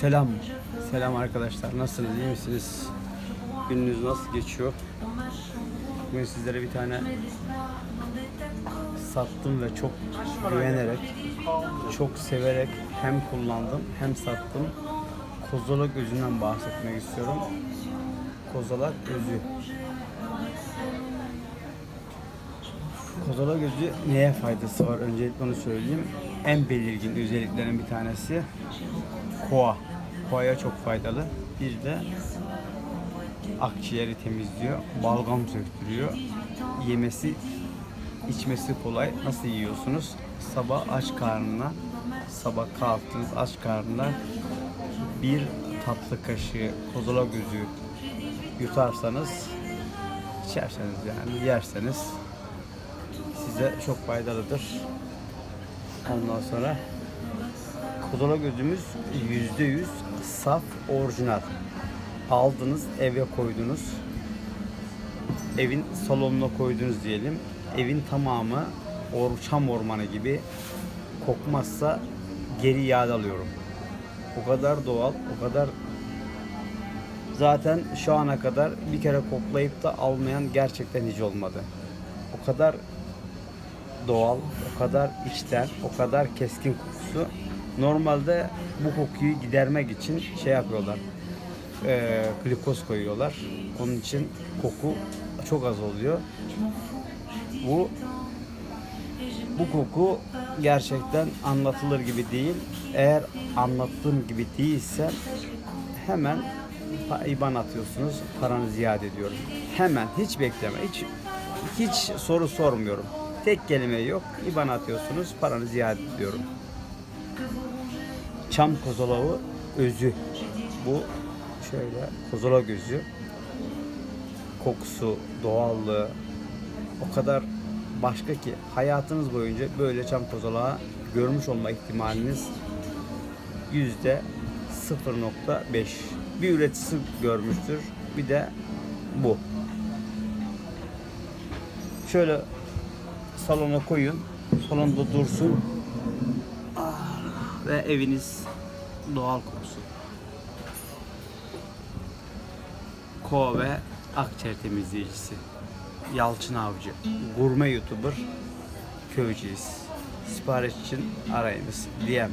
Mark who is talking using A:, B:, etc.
A: Selam. Selam arkadaşlar. Nasılsınız? iyi misiniz? Gününüz nasıl geçiyor? Bugün sizlere bir tane sattım ve çok güvenerek, çok severek hem kullandım hem sattım. Kozalak özünden bahsetmek istiyorum. Kozalak özü. Kozalak özü neye faydası var? Öncelikle onu söyleyeyim. En belirgin özelliklerin bir tanesi koa. Koaya çok faydalı. Bir de akciğeri temizliyor, balgam söktürüyor. Yemesi, içmesi kolay. Nasıl yiyorsunuz? Sabah aç karnına, sabah kalktınız aç karnına bir tatlı kaşığı kozala gözü yutarsanız, içerseniz yani yerseniz size çok faydalıdır. Ondan sonra Kozala gözümüz yüzde yüz saf orijinal. Aldınız eve koydunuz. Evin salonuna koydunuz diyelim. Evin tamamı or çam ormanı gibi kokmazsa geri iade alıyorum. O kadar doğal, o kadar zaten şu ana kadar bir kere koklayıp da almayan gerçekten hiç olmadı. O kadar doğal, o kadar içten, o kadar keskin kokusu. Normalde bu kokuyu gidermek için şey yapıyorlar, e, glikoz koyuyorlar. Onun için koku çok az oluyor. Bu bu koku gerçekten anlatılır gibi değil. Eğer anlattığım gibi değilse hemen IBAN atıyorsunuz, paranızı iade ediyorum. Hemen, hiç bekleme, hiç hiç soru sormuyorum. Tek kelime yok, IBAN atıyorsunuz, paranızı iade ediyorum. Çam kozalağı özü. Bu şöyle kozala gözü. Kokusu, doğallığı o kadar başka ki hayatınız boyunca böyle çam kozalağı görmüş olma ihtimaliniz yüzde 0.5. Bir üreticisi görmüştür. Bir de bu. Şöyle salona koyun. Salonda dursun. Ve eviniz doğal kokusu. Kova ve akciğer temizleyicisi. Yalçın Avcı. Gurme YouTuber. Köyceğiz. Sipariş için arayınız. DM.